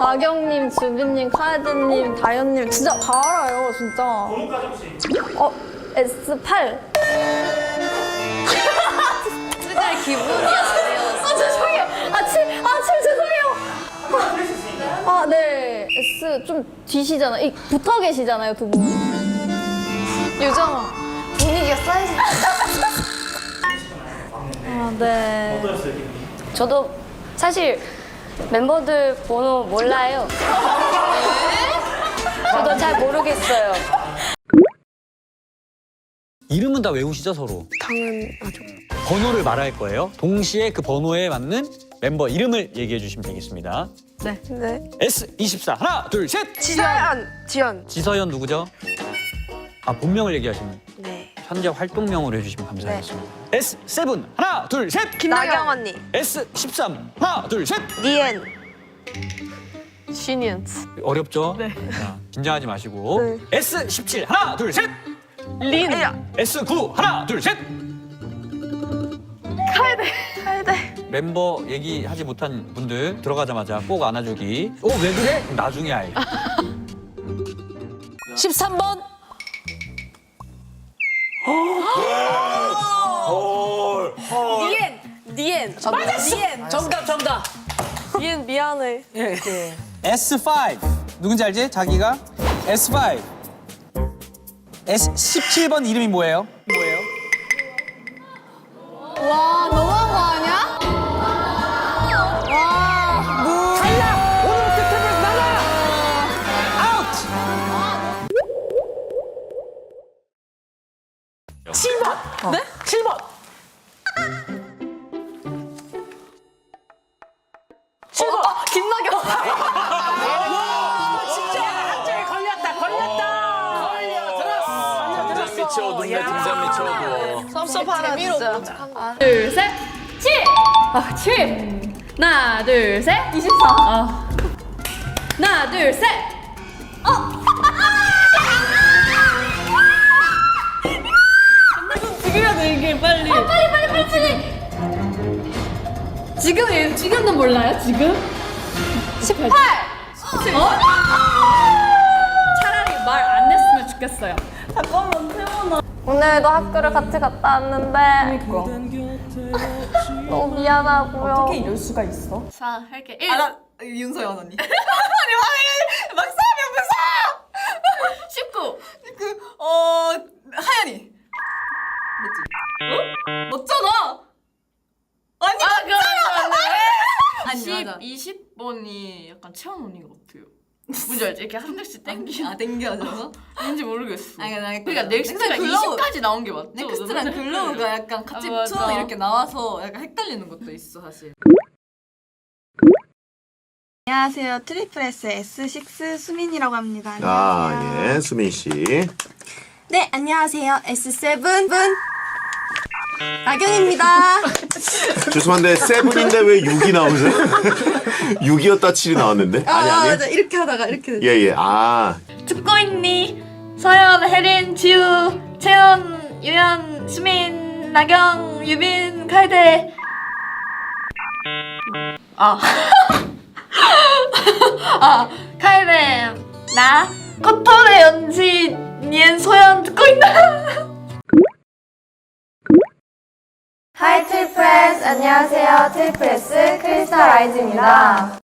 나경님, 주빈님, 카에드님, 다현님 진짜 다 알아요, 진짜. 번호까지 혹시 어, S8. 쓰갈 기분이 안 돼요. 아, 죄송해요. 아, 7, 아, 7 죄송해요. 아, 네. S 좀 뒤시잖아요. 이, 붙어 계시잖아요, 두 분. 요정 분위기가 쌓이지. 아, 네. 어떠셨어요 기분이? 저도 사실 멤버들 번호 몰라요. 저도 잘 모르겠어요. 이름은 다 외우시죠 서로? 당연하죠. 번호를 말할 거예요. 동시에 그 번호에 맞는 멤버 이름을 얘기해 주시면 되겠습니다. 네. S24 하나 둘 셋. 지연. 지연. 지서연 누구죠? 아 본명을 얘기하시면 네. 현재 활동명으로 해주시면 감사하겠습니다. S7 하나 둘 셋. 나경 언니. S13 하나 둘 셋. 니엔. 시니언스. 어렵죠? 네. 자, 긴장하지 마시고 S17 하나 둘 셋. 린. S9 하나 둘 셋. 카이데. 멤버 얘기하지 못한 분들 들어가자마자 꼭 안아주기. 어 왜 그래? 나중에 알. 13번. 니엔. 니엔. 니엔. 정답 정답. 니엔 미안해. S5 누군지 알지? 자기가 S5 S17번 이름이 뭐예요? 뭐예요? 와, 너무한 거 아니야? 탈락! 오늘부터 탭에서 나가! 아웃! 7번. 네? 미쳐 눈매 등산 미쳐도 섭섭하다 진짜. 둘, 셋. 7! 아, 7. 하나, 둘, 셋. 24. 아. 하나, 둘, 셋. 어! 지금이라도 얘기해. 아. 지금, 지금도 몰라요, 지금? 18! 어? 차라리 말 안 했으면 좋겠어요. 잠깐만, 태원아. 오늘도 학교를 같이 갔다 왔는데. 너무 미안하고요. 어떻게 이럴 수가 있어? 자, 할게. 1. 나 윤서연 언니. 19. 20, 맞아. 20번이 약간 체험 언니 같아요. 뭔지 알지? 이렇게 한 장씩 땡기. 아 땡겨져서? 왠지 어. 모르겠어. 아니 나 그러니까 넥스트가 글로우, 20까지 나온 게 맞죠? 넥스트랑 글로우가 약간 같이 아, 투 이렇게 나와서 약간 헷갈리는 것도 있어, 사실. 안녕하세요. 트리플 S S6 수민이라고 합니다. 안녕하세요. 예, 수민 씨. 네, 안녕하세요. S7 분 나경입니다. 죄송한데 세븐인데 왜 6이 나오죠? 6이었다 7이 나왔는데? 아, 아니 아니. 맞아. 이렇게 하다가 이렇게. 예, 예. 아, 듣고 있니? 서연, 혜린, 지우, 채연, 유연, 수민, 나경, 유빈, 칼대. 아. 아, 칼대. 나, 커터의 연지, 니엔, 소연 듣고 있나? 하이 트리프레스 안녕하세요 트리프레스 크리스탈 아이즈입니다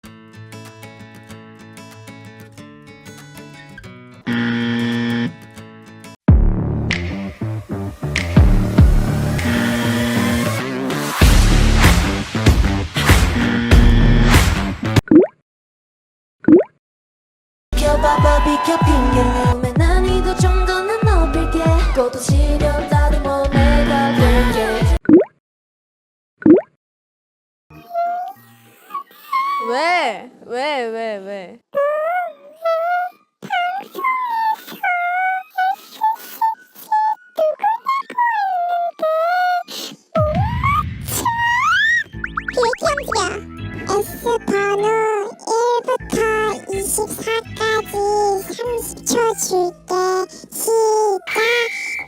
비켜봐봐 비켜 핑계는 난이도 정도는 높일게 꽃도 시렵다 왜? 왜? 왜? 왜? S번호 1부터 24까지 30초 줄게 시작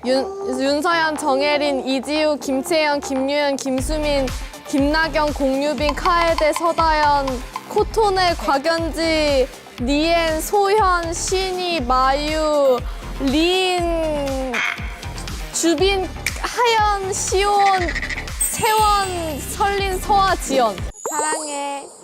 윤, 윤서연, 정혜린, 이지우, 김채연, 김유연, 김수민, 김나경, 공유빈, 카에데, 서다연, 코토네, 곽연지, 니엔, 소현, 신이, 마유, 린, 주빈, 하연, 시온, 채원, 설린, 서아, 지연. 사랑해.